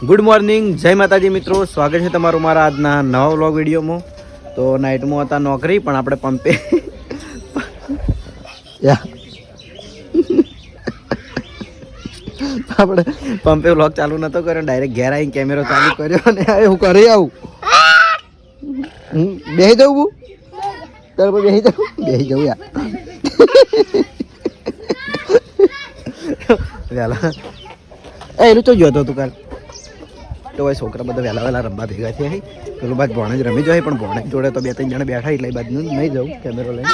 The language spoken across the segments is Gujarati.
ગુડ મોર્નિંગ જય માતાજી મિત્રો. સ્વાગત છે તમારું મારા આજના નવા વ્લોગ વિડીયોમાં. તો નાઇટમાં હતા નોકરી પણ આપણે પંપે. આપણે પંપે વ્લોગ ચાલુ નતો કર્યો ડાયરેક્ટ ઘેર આવીને કેમેરો ચાલુ કર્યો અને હું કરી આવું. હમ, બેસી જવું બુ તારે પર બેસી જવું બેસી જવું યાર એ એનું તો જોતો તું કાલ. તો ભાઈ છોકરા બધા વહેલા વહેલા રમવા ભેગા થયા છે પેલું બાદ ભોણે જ રમી જાય પણ ભોણે જોડે તો બે ત્રણ જણા બેઠા એટલે બાદ બાજુ નહીં જવું કેમેરો લઈને.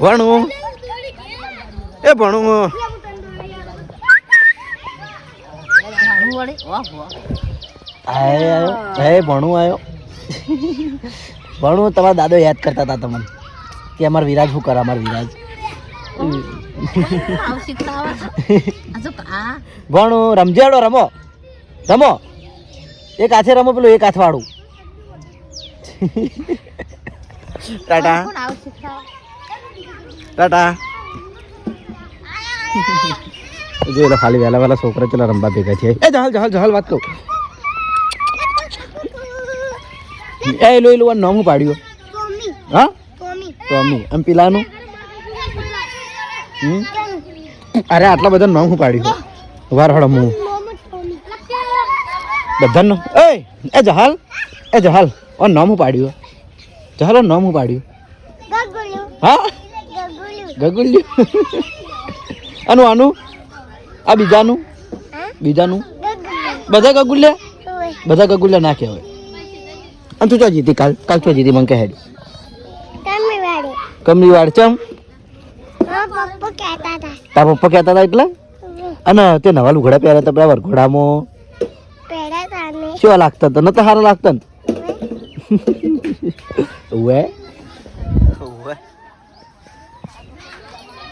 ભણું. એ ભણું. હે ભણું આવ્યો ભણું તમારા દાદો યાદ કરતા હતા તમને કે અમાર વિરાજ શું કરે અમાર વિરાજ? ભણું રમજાડો રમો. રમો. એક હાથે રમો પેલું એક હાથ વાળું ટાટા ટાટા. જો એટલે ખાલી વહેલા વહેલા છોકરા ચલા રમવા ભેગા છે એ જહાલ જહાલ જહાલ વાત કહું એ લો લો નામ હું પાડ્યો? હા? ટોમી. આમ પેલાનું? અરે આટલા બધા નામ હું પાડ્યું વાર હળ હું બધાનું. એ એ જહાલ એ જહાલ. ઓ નામ હું પાડ્યું? જહાલ ઓ નામ હું પાડ્યું? હા? ગગુલ્યું. આનું આનું? આ બીજાનું? બીજાનું? બધા ગગુલ્યા? બધા ગગુલ્યા ના કહેવાય. અને તું ચો જીતી? કાલ કાલ ચો જીતી? મને કહે કમની વાડ ચમ? તાર પપ્પા કહેતા હતા એટલે? અને તે નવા લુગડા પહેર્યા હતા પેલા વરઘોડામાં. કેવા લાગતા હતા નતા સારા લાગતા ને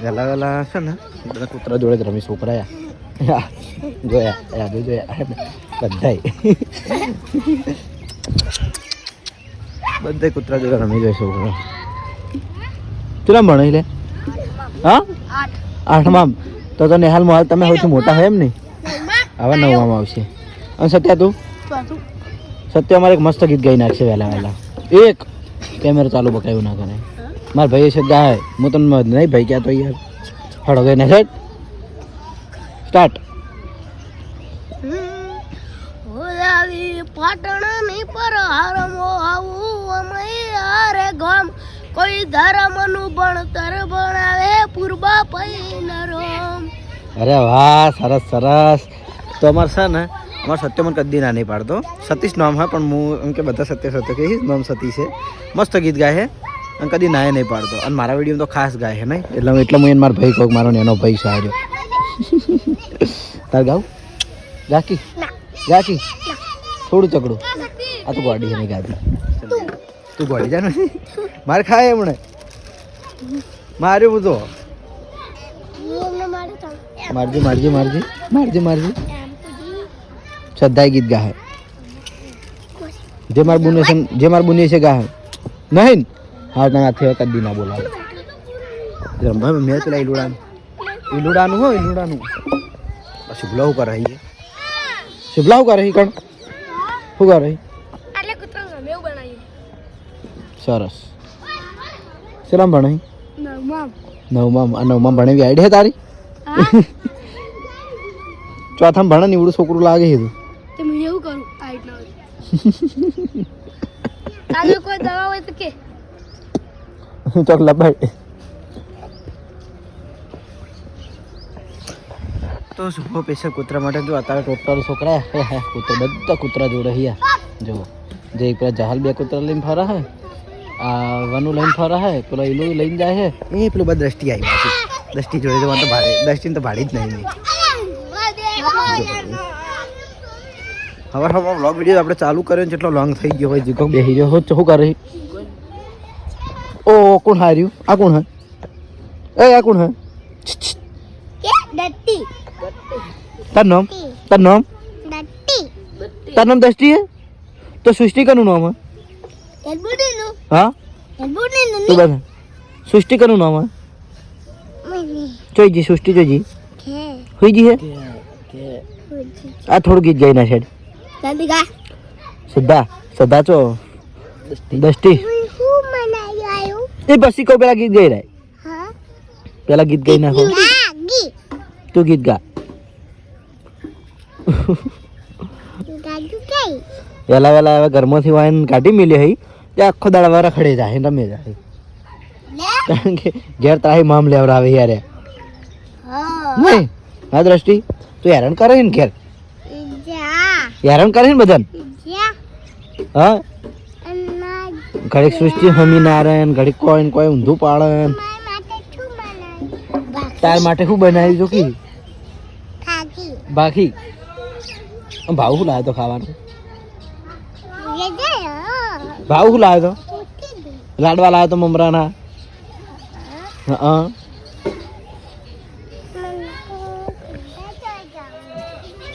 વેલા વેલા છે ને કૂતરા જોડે જ રમી છોકરા યા જોયા યાદ જોયા બધાય બધા કૂતરા જોડે રમી જાય છોકરા કેટલા ભણે લે હા આઠમાં તો તો નેહાલ મોહાલ તમે સૌથી મોટા હોય એમ નહીં હવે નવમાં આવશે અને સત્યા તું સત્ય અમારે એક મસ્ત ગીત ગાઈ નાખશે વહેલા વહેલા. એક કેમેરો ચાલુ બકાયું ના કરે. મારા ભાઈ છે ગાય હું તમને નહીં ભાઈ ક્યાં તો યાર હળો ગઈ ને સેટ સ્ટાર્ટ પાટણની પર હારમો આવું અમે હારે ગામ. કોઈ ધર્મનું ભણતર ભણાવે પૂર્વા પૈનરોમ. અરે વાહ સરસ સરસ. તો અમારે છે ને અમારે સત્ય મને કદી ના નહીં પાડતો. સતીશ નામ હા પણ હું એમ કે બધા સત્ય સત્ય કહીશ. નામ સતી છે. મસ્ત ગીત ગાય છે અને કદી નાય નહીં પાડતો. અને મારા વીડિયો તો ખાસ ગાય છે નહીં. એટલે હું એટલે હું એને મારા ભાઈ કહું કે મારો એનો ભાઈ સારો તાર ગાવ. ગાકી ગાકી થોડું ચકડું. આ તો ગોડી નહીં ગાતી. તું ગોડી જા મારે ખાય એમણે માર્યું બધો. મારજી મારજી મારજી. મારજી મારજી. શ્રદ્ધાએ ગીત ગાહે. જે માર બુને છે જે માર બુને છે ગાહે. નહીં? હા તમે હાથે કદી ના બોલાવે રમવા મેં પેલા ઈલુડાનું. ઈલુડાનું હો ઈલુડાનું. શુભલા હું. કરે છે શુભલા હું કરે છે કણ શું કરે રહી સરસ. શેલામ ભણે નવમાં નવમાં આ નવમામ ભણાવી આઈડી હે તારી? ચોથામાં ભણે નીવડું છોકરું લાગે છે તું તો હું એવું કરું આ રીતના તારે કોઈ દવા હોય તો કે. ચોક લબાઈ તો શુભો પૈસા કૂતરા માટે જો અત્યારે ટોટલ છોકરા? કૂતરા બધા કૂતરા જોડે હિયા જો જે પેલા જહાલ બે કૂતરા લઈને ફરે હે આ વનુ લઈને ફરે હે પેલો ઈલું લઈને જાય હે. એ પેલું બધા દ્રષ્ટિ આવી પાછી દ્રષ્ટિ જોડે તો ભાડે દ્રષ્ટિને તો ભાડી જ નહીં. નહીં હવે હવે વ્લોગ વીડિયો આપણે ચાલુ કર્યો ને જેટલો લોંગ થઈ ગયો હોય જીગો બેસી ગયો હો શું કરે? ઓ કોણ હાર્યું? આ કોણ હે? એ આ કોણ હે? દત્તી. તાર નામ? તાર નામ? દત્તી. તાર નામ દ્રષ્ટિ હે? તો સૃષ્ટિ કનું નામ હે? એલબુડીનું હા? એલબુડીનું તું બધા સૃષ્ટિ કનું નામ હે? મમ્મી. જોઈજી સૃષ્ટિ જોઈજી કે હોઈજી હે? કે આ થોડું ગીત ગઈ ના છેડ જલ્દી ગા શ્રદ્ધા શ્રદ્ધા ચો દસ્તી. હું મનાઈ આવ્યો? એ પછી કો પેલા ગીત ગઈ રહે હા. પેલા ગીત ગઈ નાખો. તું ગીત ગા વેલા વેલા હવે ઘરમાંથી વાઈન કાઢી મેલી હઈ. તે આખો દાડા વાળા ખડે જાય રમે જાય. કારણ કે ઘેર ત્રાહી મામ લેવડાવે યારે નહીં? હા દ્રષ્ટિ તું હેરાન કરે ને ઘેર. હેરાન કરે ને બધાને? હા? ઘડીક સૃષ્ટિ હમી નારાયણ ઘડીક કોઈ ને કોઈ ઊંધું પાડન તાર માટે શું બનાવ્યું જો કી? બાકી ભાવ શું લાવ્યો તો ખાવાનું? ભાવ શું લાવ્યો તો? લાડવા લાવ્યો તો મમરાના? હા.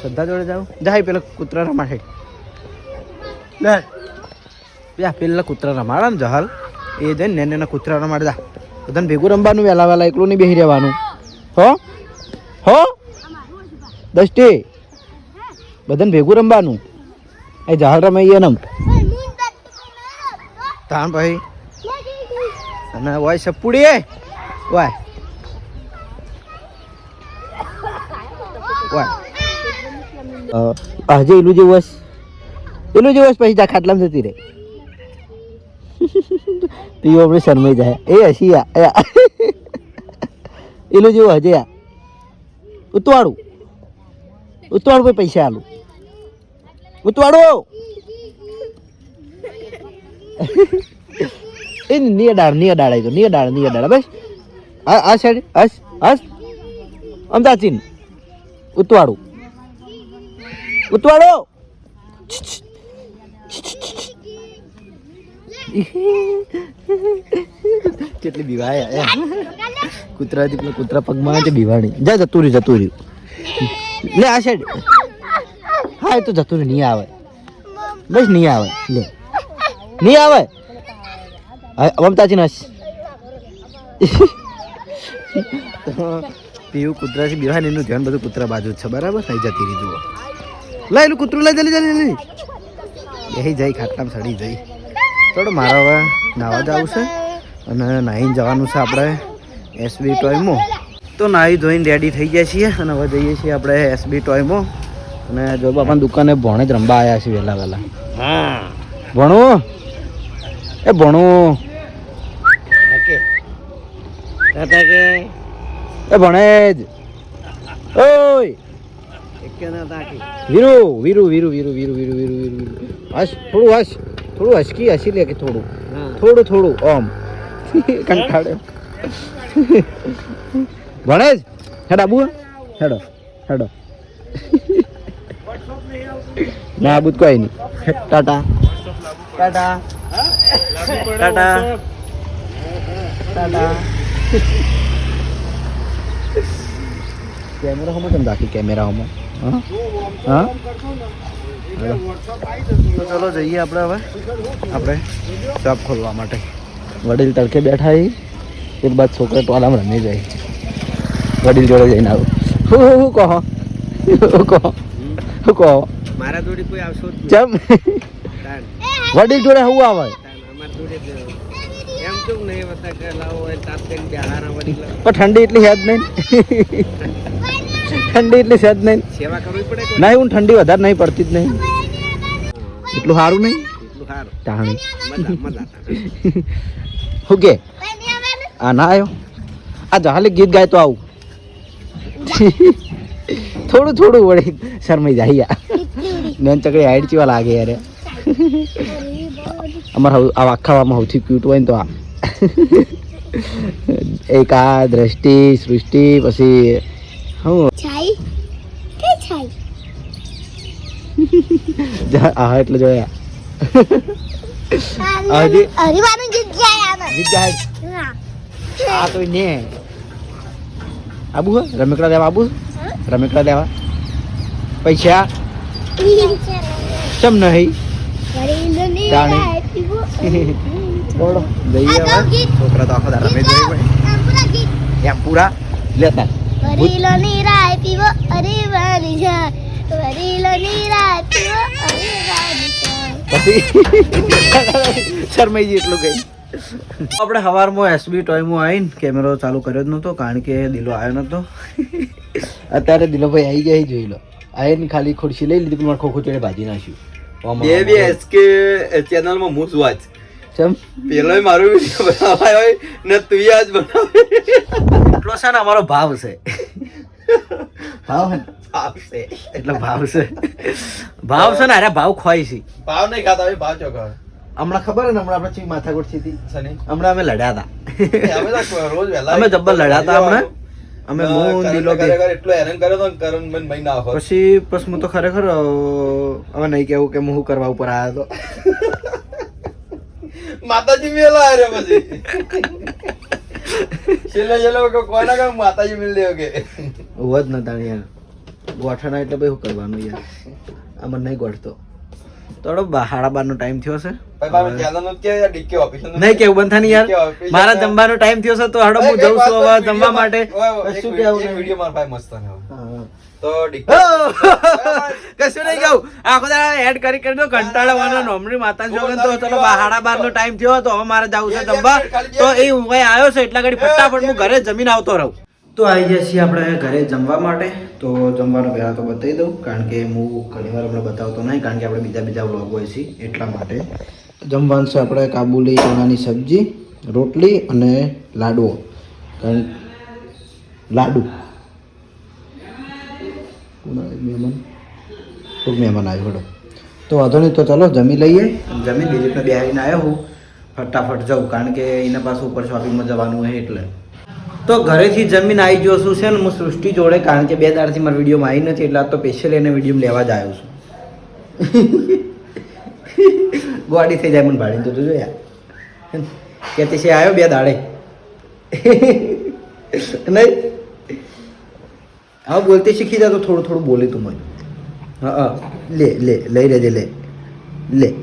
શ્રદ્ધા જોડે જાઉં? જાય પેલા કૂતરા રમાડે. લે. યા, પેલા કૂતરા રમાડે ને જહાલ. એ જઈને ને નેના કૂતરા રમાડે. જા. બધાને ભેગું રમવાનું, વહેલા વહેલા એકલું નહીં બેસી રહેવાનું. હો? હો? દસ્ટી બધાને ભેગું રમવાનું. એ જહાલ રમાઈએ નમ. તાણ ભાઈ. અને વાય સપુડી વાય વાય હજે એલું જેવું હશ એલું જેવું હશ પછી જા ખાટલામાં જતી રહે. તું આપણે શરમાઈ જાય. એ હસી યા એલું જેવું હજે યા ઉતવાડું ઉતવાડું કોઈ પૈસા આલું. ઉતવાડું એ નિય ડાળ નિય ડાળ આવી નિય ડાળ નિય ડાળ બસ. આ આ સાઈડ, હસ હસ. અમદાચીન ઉતવાડું ઉતવાડો. કેટલી બીવાય કૂતરા હતી કૂતરા પગમાં છે, બીવાણી. જા, જતું રહ્યું જતું રહ્યું. લે, આ સાઈડ હા, એ તો જતું રહ્યું, નહીં આવે. બસ નહીં આવે. લે. નહીં આવે? મમતાજી નસ પીવું કૂતરા છે બિહાન એનું ધ્યાન બધું કૂતરા બાજુ છે. બરાબર? થઈ જતી જુઓ. લઈ એલું કૂતરું લઈ જલ્દી જલ્દી જલ્દી. એ જઈ ખાટલામ સડી જઈ. થોડો મારે હવે નાવા જવું છે અને નાહીને જવાનું છે આપણે એસબી ટોયમો તો નાહી ધોઈને રેડી થઈ ગયા છીએ અને હવે જઈએ છીએ આપણે એસબી ટોયમો અને જો બાપા દુકાને ભણે જ રમવા આવ્યા છીએ વહેલા વહેલા. હા ભણવું એ ભણવું એ ભણે જ. ઓય! વીરુ વીરુ વીરુ વીરુ વીરુ વીરુ વીરુ વીરુ વીરુ. હસ થોડું હસ થોડું હસકી હસી લે કે થોડું? થોડું થોડું ઓમ કંટાળ્યો ભણે જ હેડા આબુ હેડો હેડો. ના આબુ કોઈ નહીં. Tata. Tata. Tata. Tata. Camera હમણાં કેમ રાખી? કેમેરા હમણાં? હા. તો ચલો જઈએ આપણે હવે. આપણે શોપ ખોલવા માટે. વડીલ તડકે બેઠા એ એક બાદ છોકરા ટોલામાં રમી જાય. વડીલ જોડે જઈને આવું. હું હું કહો? હું કહો? હું કહો? મારા જોડે કોઈ આવશો ચમ? વડીલ જોડે હું આવે. પણ ઠંડી એટલી છે નહીં. ઠંડી એટલી છે જ નહીં. સેવા કરવી પડે નહીં હું ઠંડી વધારે નહીં પડતી જ નહીં. એટલું સારું નહીં? એટલું ટાણી શું કે? આ ના આવ્યો આ જહાલે ગીત ગાય તો આવું. થોડું થોડું વળી શરમાઈ જાય બેન ચકડી હાઈટ ચીવા લાગે યાર. અમારા હવ- આ આખાવામાં સૌથી ક્યુટ હોય ને તો આ. એક આ દ્રષ્ટિ સૃષ્ટિ પછી હું છાઈ એટલે જોયા આ તો ને આબુ રમકડા દેવા આબુ રમકડા દેવા પૈસા ચમ નહીં છોકરા તો આખો રમે એમ પૂરા લેતા વડીલોની રાહ પીવો હરિવાની જાય. વરીલોની પીવો અરે રાની જાય. શરમાઈ એટલું કઈ. આપણે સવારમાં એસબી ટોયમાં આવીને કેમેરો ચાલુ કર્યો જ નહોતો કારણ કે દિલો આવ્યો નહોતો. અત્યારે દિલોભાઈ આવી ગયા જોઈ લો. આવીને ખાલી ખુરશી લઈ લીધી પણ ખોખો ચડે ભાજી નાખ્યું. બે બે એસકે ચેનલમાં હું જ વાંચ ચમ. પેલો મારો વીડિયો બનાવાય હોય ને તું આજ બનાવે. એટલો છે ને અમારો ભાવ છે. ભાવ છે ને? એટલો ભાવ છે. ભાવ છે ને અરે ભાવ ખોઈ છે. ભાવ નહીં ખાતા ભાવ ચોખા હમણાં ખબર ને હમણાં આપણે ચી માથાકૂટ થઈ હતી. હમણાં અમે લડ્યા હતા અમે તો રોજ વહેલા અમે જબ્બર લડ્યા હતા હમણાં. અમે. હું દિલો એટલો હેરાન કર્યો તો કરણ મન મહિના ના પછી પછી હું તો ખરેખર અ, હવે નહીં કેવું કે હું કરવા ઉપર આવ્યો હતો. માતાજી મેલા આરે પછી. છેલ્લે છેલ્લે કે કોના કામ માતાજી મિલ દેવો કે? હોવ જ નતા યાર. ગોઠણા એટલે ભાઈ શું કરવાનું યાર? આ મને નહીં ગોઠતો. થોડો બા- બાર નો ટાઈમ થયો છે નહીં કેવું બંધ થાય યાર? મારા જમવાનો ટાઈમ થયો છે તો હડો હું જઉં છું હવે જમવા માટે. શું કેવું વીડિયો મારા ભાઈ મસ્ત. તો કશું નહીં કહું. આખો દાડા એડ કરી કરી દો કંટાળવાનો નોમરી માતા જોગન તો ચલો હાડા બાર નો ટાઈમ થયો તો હવે મારે જવું છે જમવા. તો એ હું કઈ આવ્યો છે એટલા ઘડી ફટાફટ હું ઘરે જમીન આવતો રહું. તો આવી જાય છીએ આપણે ઘરે જમવા માટે. તો જમવાનું પહેલાં તો બતાવી દઉં કારણ કે હું ઘણી વાર આપણે બતાવતો નહીં કારણ કે આપણે બીજા બીજા વ્લોગ હોય છે એટલા માટે. જમવાનું છે આપણે કાબુલી ચણાની સબ્જી રોટલી અને લાડવો કારણ લાડુ. કોણ મહેમાન. ખૂબ મહેમાન આવ્યો, હડો. તો વાંધો નહીં, તો ચલો, જમી લઈએ. જમી દિલીપને બિહારીને આવ્યો હું. ફટાફટ જાઉં, કારણ કે એના પાસે ઉપર શોપિંગમાં જવાનું હોય એટલે. તો ઘરેથી જમીન આવી ગયો છું, છે ને, હું સૃષ્ટિ જોડે, કારણ કે બે દાડથી મારા વિડીયોમાં આવી નથી, એટલે આ તો સ્પેશિયલ એને વીડિયો લેવા જ આવ્યો છું. ગોડી થઈ જાય, મને ભાડીને તો જોજો કે તે આવ્યો બે દાડે. નહીં? હવે બોલતે શીખી જા તો થોડું થોડું બોલે તું મને. હા લે લે, લઈ લેજે લે. લે.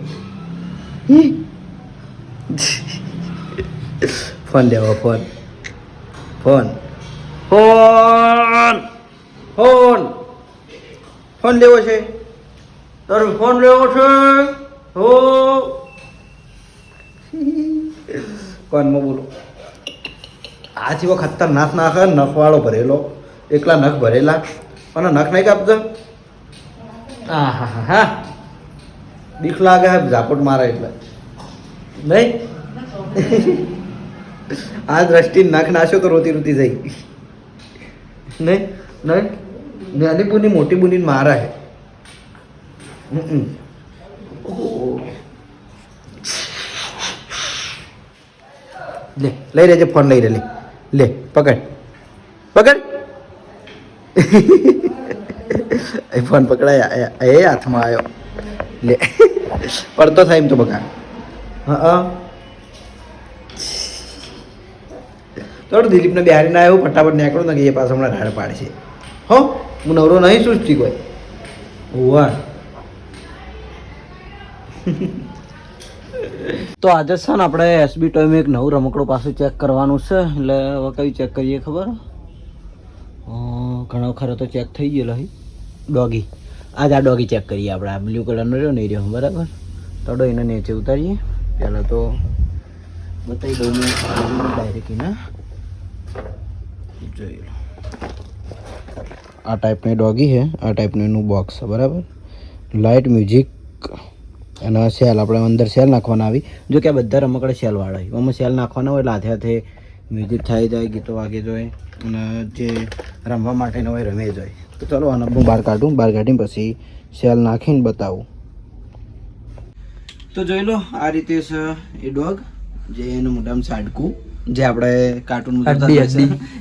ફોન લેવો, phone. Phone. Phone. Phone. Phone લેવો છે. તારો ફોન લેવો છે. હો. કોનમાં બોલો? આથી ખતરનાક નાખ નખવાળો ભરેલો. એકલા નખ ભરેલા. અને નખ નહીં કાપતો? આ હા હા હા બીક લાગે હે ઝાપટ મારે એટલે. નહીં? આ દ્રષ્ટિ નખ નાશો તો રોતી રોતી જઈ. નહીં? નહીં? નાની બુની મોટી બુની મારા હે. લે લઈ લેજે ફોન લઈ રહે લે લે પકડ. પકડ. એ ફોન પકડાય, એ હાથમાં આવ્યો. લે. પડતો થાય એમ તો બકા. હા થોડું દિલીપને બિહારીને આવ્યો, ફટાફટ નીકળો ને કે એ પાસે હમણાં રાડ પાડશે. હો, હું નવરો નહીં સૂચતી કોઈ. હોવા તો આજે છે ને આપણે એસબી ટોયમાં એક નવું રમકડું પાછું ચેક કરવાનું છે, એટલે હવે કયું ચેક કરીએ ખબર? ઘણો ખરો તો ચેક થઈ ગયેલો હી. ડોગી આજ આ ડોગી ચેક કરીએ આપણે. આ બ્લુ કલરનો રહ્યો ને એ રહ્યો, બરાબર? તો એને નીચે ઉતારીએ. પહેલાં તો બતાવી દઉં ડાયરેક્ટ એના. જોઈ લો. આ ટાઈપની ડોગી છે. આ ટાઈપનું એનું બોક્સ છે, બરાબર? લાઇટ મ્યુઝિક અને સેલ આપણે અંદર સેલ નાખવાના આવી. જો કે આ બધા રમકડા સેલવાળા હોય એમાં સેલ નાખવાના હોય એટલે હાથે હાથે મ્યુઝિક થઈ જાય ગીતો વાગે જાય અને જે રમવા માટેનો હોય રમે જાય. તો ચાલો આને હું બહાર કાઢું બહાર કાઢીને પછી સેલ નાખીને બતાવું. તો જોઈ લો આ રીતે છે એ ડોગ જે એનું મોઢામાં સાડકું જે આપણે કાર્ટૂન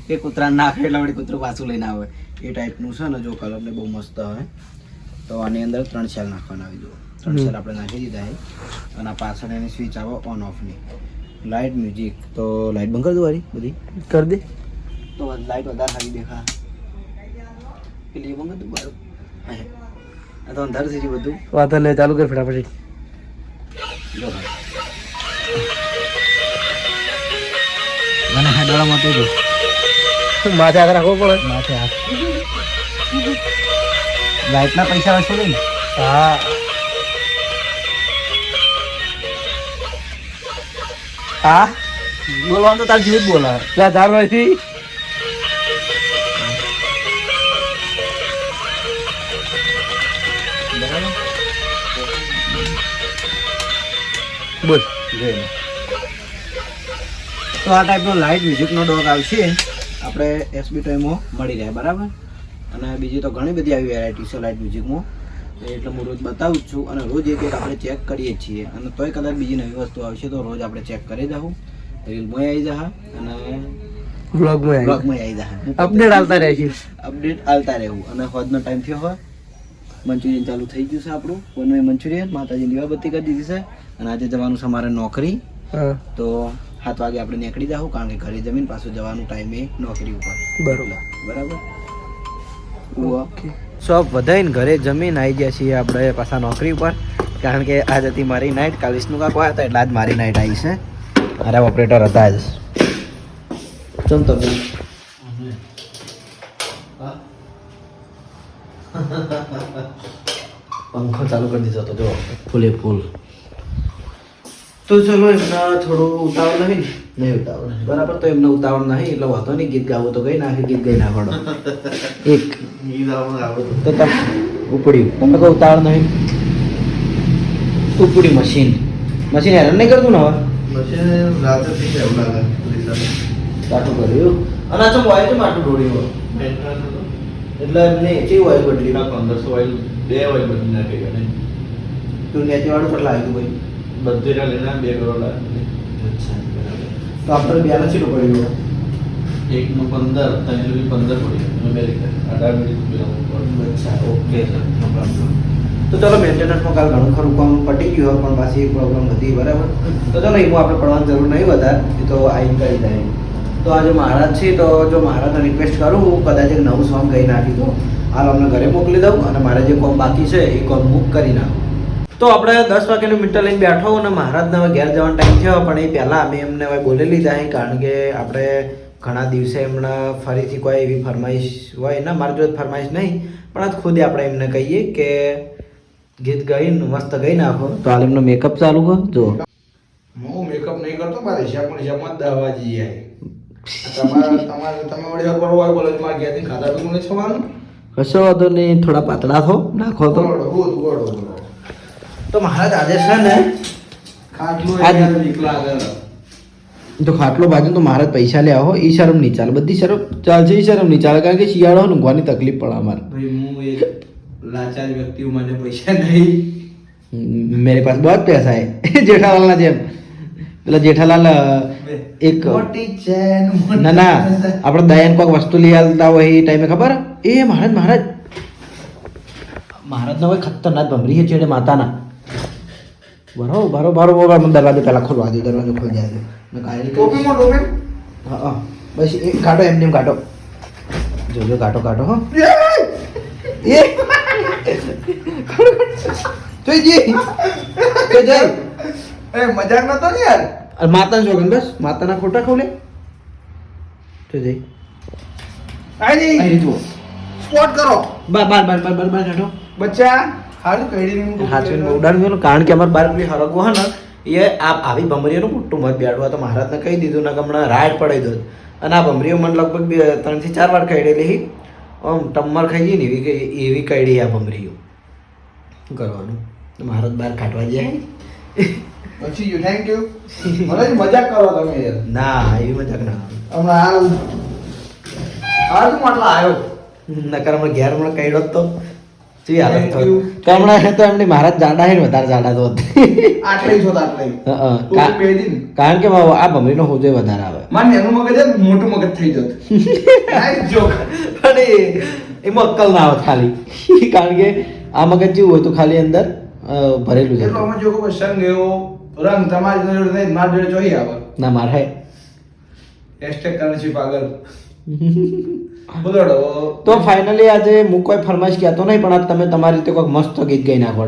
એ કૂતરા નાખે એટલે વળી કૂતરું પાછું લઈને આવે. એ ટાઈપનું છે ને જો કલર ને બહુ મસ્ત હોય તો આની અંદર ત્રણ સેલ નાખવાના આવી જુઓ. ત્રણ સેલ આપણે નાખી દીધા છે. અને પાછળ એની સ્વિચ આવે ઓન ઓફની લાઇટ મ્યુઝિક તો લાઇટ બંધ કરી દો વારી બધી. કરી દે. તો લાઇટ વધારે સારી દેખા પેલી બંધ કરી દઉં બારું. આ તો અંધારું થઈ ગયું બધું. વાત લે ચાલુ કર ફટાફટ. જો મને હેડવાળા તો જો. માથે હાથ રાખવો પડે. માથે હાથ. લાઇટના પૈસા વસૂલી ને. હા. હા? બોલવાનું તો તાર જેવું જ બોલા ત્યાં ધાર નથી બોલ. તો આ ટાઈપનો લાઇટ મ્યુઝિકનો ડોગ આવશે આપણે એસબી ટાઈમમાં મળી રહે બરાબર? અને બીજી તો ઘણી બધી આવી વેરાયટી છે લાઇટ મ્યુઝિકમાં એટલે હું રોજ બતાવું છું અને રોજ એક એક આપણે ચેક કરીએ જ છીએ. અને તોય કદાચ બીજી નવી વસ્તુ આવશે તો રોજ આપણે ચેક કરી દઉં રીલમાં આવી જશે અને બ્લોગમાં બ્લોગમાં આવી જશે અપડેટ આવતા રહેશે અપડેટ આવતા રહેવું. અને હોજનો ટાઈમ થયો હોય મંચુરિયન ચાલુ થઈ ગયું છે આપણું. One way Manchurian? માતાજી દીવાબત્તી કરી દીધી છે. અને આજે જવાનું છે મારે નોકરી. તો સાત વાગે આપણે નીકળી જાઉં કારણ કે ઘરે જમીન પાછું જવાનું ટાઈમે નોકરી ઉપર. બરોબર. બરાબર? શોપ વધાઈને ઘરે જમીન આવી ગયા છીએ આપણે પાછા નોકરી ઉપર. કારણ કે આજ હતી મારી નાઇટ કાલ વિષ્ણુ કાકો હતા એટલે આજ મારી નાઇટ આવી છે. મારા ઓપરેટર હતા જ. ચમ તો પંખો ચાલુ કરી દીધો હતો જો ફૂલે ફૂલ. તો ચલો એમના થોડું ઉતાવળ નહીં. નહીં ઉતાવળ બરાબર તો એમને ઉતાવળ નહીં. એટલે વાંધો નહીં ગીત ગાવું તો ગઈ નાખે ગીત ગઈ નાખવાનો એક. તો. તમે ઉપડ્યું તમે કહો ઉતાવળ નહીં. ઉપડી મશીન. મશીન હેરાન નહીં કરતું ને હવે? કાઠું કર્યું. અને આ તો મોબાઈલ તો માટું દોડ્યું? એટલે એમને કેવું વાયુ બદલી પંદરસો વાળી બે વાળી બદલી નાખી તું નેચી વાળું કેટલા આવ્યું ભાઈ? બધી લેના બે કરોડ અચ્છા તો આપણે બેલેન્સ કેટલું પડ્યું એક નું પંદર ત્રણ બી પંદર પડી અમેરિકા અઢાર મિનિટ અચ્છા ઓકે. સર નો પ્રોબ્લેમ તો ચાલો મેન્ટેનન્સમાં કાલ ઘણું ખરું કામ પટી ગયું હોય, પણ પાછી એક પ્રોબ્લેમ હતી બરાબર? તો ચલો એમાં આપણે પડવાની જરૂર નહીં વધારે એ તો આઈ કરી જાય. તો આજે મહારાજ છે તો જો મહારાજને રિક્વેસ્ટ કરું હું કદાચ એક નવું સોંગ ગઈ નાખી દઉં. હાલ અમને ઘરે મોકલી દઉં અને મારે જે કોમ બાકી છે એ કોમ બુક કરી નાખું. તો આપણે દસ વાગ્યાનું મીટર લઈને બેઠો અને મહારાજને હવે ઘેર જવાનો ટાઈમ થયો પણ એ પહેલાં અમે એમને હવે બોલી લીધા અહીં કારણ કે આપણે ઘણા દિવસે એમને ફરીથી કોઈ એવી ફરમાઈશ હોય ના મારી જોડે ફરમાઈશ નહીં પણ આજ ખુદે આપણે એમને કહીએ કે ગીત ગાઈને મસ્ત ગઈ નાખો. તો હાલ એમનો મેકઅપ ચાલુ હોય જો હું મેકઅપ નહીં કરતો મારે પણ જમત દાવા જઈએ તમારે તમારે તમે વળી હોય બોલો મારે ઘેરથી ખાધા પીવું નહીં છવાનું? કશો વાંધો નહીં થોડા પાતળા થો નાખો તો. તો મહારાજ આજે છે ને તો ખાટલો બાજુ તો મહારાજ પૈસા લે આવો એ શરમ નહીં ચાલે બધી શરમ ચાલશે એ શરમ નહીં ચાલે કારણ કે શિયાળો ઊંઘવાની તકલીફ પડે અમારે. ભાઈ લાચાર વ્યક્તિ હું મને પૈસા નહીં. મેરે પાસે બહુ પૈસા હે જેઠાલાલના જેમ. પેલા જેઠાલાલ એક ના ના આપણે દયાન કોઈક વસ્તુ લઈ આવતા હોય એ ટાઈમે ખબર? એ મહારાજ મહારાજ. મહારાજના હોય ખતરનાક ભમરી છે જેડે માતાના. બરો બરો બરો બરો મને દરવાજો પહેલાં ખોલવા દે દરવાજો ખોલી જાય કાયરી કરી- ટોપીમાં ટોપી હા હા. બસ એ કાઢો એમને એમ કાઢો જોજો કાઢો કાઢો હો. એ! જોઈ જી જોઈ જઈ એ મજાક નતો ને યાર? અરે માતાને જોગન બસ. માતાના ખોટા ખોલે તો જઈ આજી અહીં જુઓ. સ્પોટ કરો. બાર બાર બાર બાર બાર બાર કાઢો બચ્ચા. હારું કઈડી ની હાથવીને બહુ ઉડાડ્યું ને કારણ કે અમારે બાર પેલી હરગવો હે ને એ આ આવી ભમરીઓનું મોટું મત બેઠવા તો મહારાજને કહી દીધું ને હમણાં રાડ પડાવી દો. અને આ ભમરીઓ મને લગભગ બે ત્રણથી ચાર વાર કઈડેલી આમ ટમ્મર ખાઈ ગઈ ને એવી એવી કઈડી આ ભમરીઓ. કરવાનું? મહારાજ બહાર કાઢવા જાય પછી યુ થેન્ક યુ મને મજાક કરો તમે યાર. ના એવી મજાક ના. હમણાં આ આ તું માટલા આવ્યો નકર હમણાં ઘેર હમણાં કઈડો તો. હાલત. તો હમણાં તો એમની જાડા વધારે જાડા તો આટલી આટલી કારણ કે આ ભમરીનો હોજો વધારે આવે. મારે એનું મગજ મોટું મગજ થઈ જતું. જોક એમાં અક્કલ ના આવે ખાલી. કારણ કે આ મગજ જેવું હોય તો ખાલી અંદર ભરેલું છે એટલો અમે જો કોઈ સંગ એવો રંગ તમારી જોડે નહીં મારી જોડે જોઈએ આવે. ના મારે. હેશટેગ કરન્સી પાગલ. તો ફાઇનલી આજે હું કોઈ ફરમાઈશ કહેતો નહીં પણ તમે તમારી રીતે કોઈક મસ્ત ગીત ગાઈ નાખો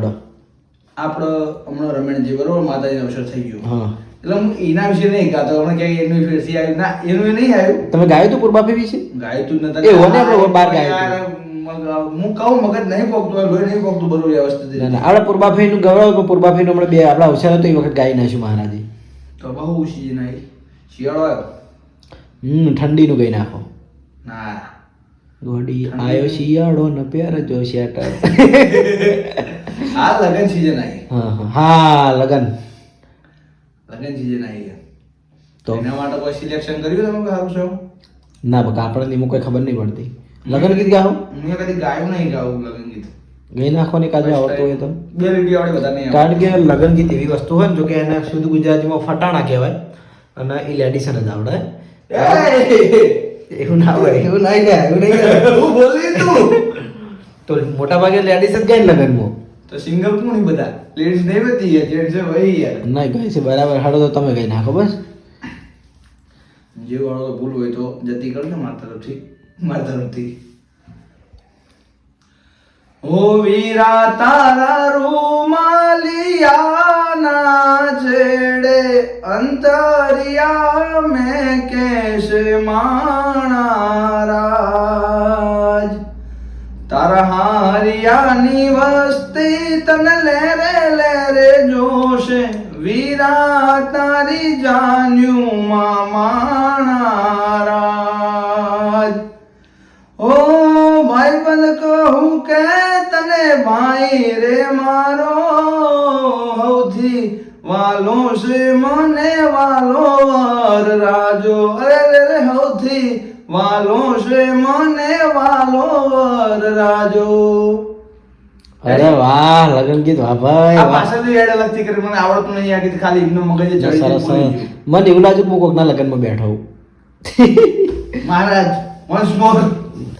આપણો હમણાં રમણજી બરોબર? માતાજીનો અવસર થઈ ગયો. હા. એટલે હું એના વિશે નહીં ગાતો હમણાં ક્યાંય એનું ફેરસી આવ્યું. ના એનું નહીં આવ્યું. તમે ગાયું તું પૂર્વાભી વિશે ગાયું જ નતા એ હોને આપણે બાર ગાયું હું કહું મગજ નહીં પોકતું લોહી નહીં પોકતું બરોબર વ્યવસ્થિત ના આપણે પૂર્બાફાઈનું ગૌરવ કે પૂર્બાફાઈનું હમણાં બે આપણા અવસર હતો એ વખત ગાઈ નાખ્યું મહારાજી. તો બહુ સીઝન આવી શિયાળો આવ્યો. હમ ઠંડીનું ગઈ નાખો. ના ગોડી આયો શિયાળો ને પ્યાર જો શેટર. આ લગન સીઝન આવી. હા હા. લગન. લગન સીઝન આવી. તો? એના માટે કોઈ સિલેક્શન કર્યું તમે સારું છો ના બકા આપણને એમાં કોઈ ખબર નહીં પડતી. લગન ગીત ગાઓ મેં કદી ગાયું નહીં ગાવું લગન ગીત. ગઈ નાખવાની કાજુ આવડતું હોય તો? બે લીટી આવડે બધા નહીં કારણ કે લગન ગીત એવી વસ્તુ હોય ને જો કે એને શુદ્ધ ગુજરાતીમાં ફટાણા કહેવાય અને એ લેડીસને જ આવડે. એવું ના હોય એવું નહીં ને એવું નહીં. હું બોલી તું. તો મોટા ભાગે લેડીસ જ ગઈ ને લગનમાં? તો સિંગલ કોણ બધા? લેડીઝ નહીં બધી યાર જેન્ટ્સ છે ભાઈ યાર નહીં ગઈ છે બરાબર. હાડો તો તમે ગઈ નાખો બસ. જે વાળો તો ભૂલ હોય તો જતી કરજો મારા તરફથી. મારા તરફથી. ઓ વીરા, તારા રૂમાલિયાના છેડે અંતરિયા મેં કેશ માણારાજ તારા હારિયાની વસ્તી તને લેરે લેરે જોશે. વીરા, તારી જાન્યું માણારાજ ભાઈ રે મારો હવથી વાલો છે મને વાલો વર રાજો. અરે રે રે સૌથી વાલો છે મને વાલો વર રાજો. અરે વાહ લગન ગીત. વાહ ભાઈ આ વાહ. પાછળથી એડ લગતી કરી મને આવડતું નહીં આ ગીત. ખાલી એમનો મગજ ચડી સરસ. મને એવું લાગ્યું કે હું કોકના લગનમાં બેઠો મહારાજ વન્સ મોર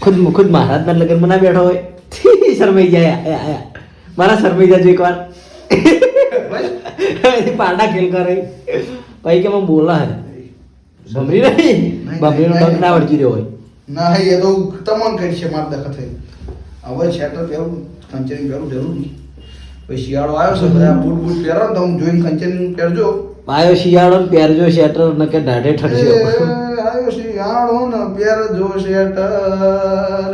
ખુદ ખુદ મહારાજના લગનમાં ના બેઠો હોય. શરમાઈ ગયા આયા, આયા. મારા શરમાઈ જાજો એકવાર. પાડા ખેલ કરે. પછી કે મને બોલા હે. બમરી નહીં. ભમરીનો ડંખ ના વળગી રહ્યો હોય. ના એ તો તમને કરી છે માર દખત હવે શેટર પહેરું કંચન પહેરું જરૂર નહીં પછી શિયાળો આવ્યો છે બધા બૂટ બૂટ પહેરો તો હું જોઈને કંચન પહેરજો. આવ્યો શિયાળો ને પહેરજો શેટર ન કે દાઢે ઠરશે આવ્યો શિયાળો ને પહેરજો શેટર.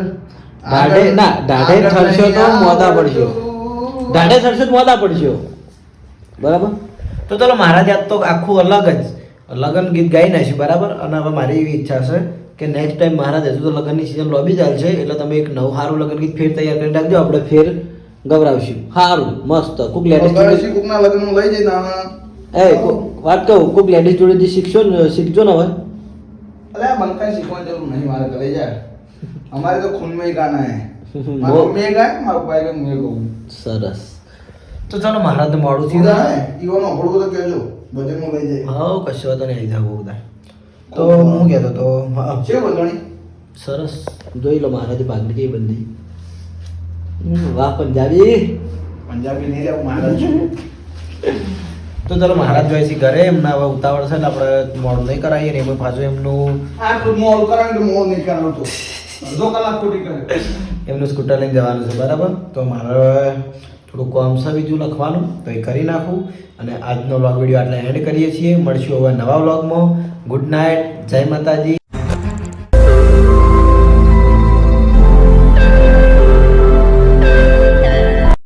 દાઢે ના દાઢે થરશો તો મોદા પડશો. દાઢે થરશો તો મોદા પડશો. બરાબર? તો ચલો મહારાજ આજ તો આખું અલગ જ લગન ગીત ગાઈ નાખ્યું બરાબર? અને હવે મારી એવી ઈચ્છા છે કે નેક્સ્ટ ટાઈમ મહારાજ હજુ તો લગનની સિઝન લોબી ચાલશે એટલે તમે એક નવું સારું લગન ગીત ફેર તૈયાર કરી રાખજો આપણે ફેર ગવરાવશું. સારું મસ્ત. કુક લેડીઝ જોડે કુકના લગ્નમાં લઈ જઈને એ વાત કહું કોઈક લેડીઝ જોડેથી શીખશો ને શીખજો ને હવે. અલ્યા બંકાઈ શીખવાની જરૂર નહીં મારે ઘરે જાય અમારે તો ખૂન में ही गाना है બહુ- મારા મમ્મીએ ગાય મારા પપ્પાએ ગાય મેં ગાઉં સરસ તો ચાલો મહારાજ મોડું થયું સીધા હે ઈવાનો હળવો તો કહેજો ભજનમાં લઈ જાય હા કશો વાંધો નહીં આવી જાવ બધા તો હું કહેતો તો હા છે બંધણી સરસ જોઈ લો મહારાજે પાઘડી કેવી બંધી હમ, વાહ પંજાબી પંજાબી નહીં લેવું મહારાજ છું તો ચાલો મહારાજ જોઈએ છે ઘરે એમના હવે ઉતાવળ છે એટલે આપણે મોડું નહીં કરાવીએ ને એમાં પાછું એમનું આટલું મોલ કરાવે તો મોલ નહીં કરાવતો અડધો કલાક ખોટી કરે. એમનું સ્કૂટર લઈને જવાનું છે, બરાબર? તો મારે થોડું કોમ છે બીજું લખવાનું, તો એ કરી નાખું. અને આજનો વ્લોગ વીડિયો આટલા એન્ડ કરીએ છીએ. મળશું હવે નવા વ્લોગમાં ગુડ નાઇટ જય માતાજી.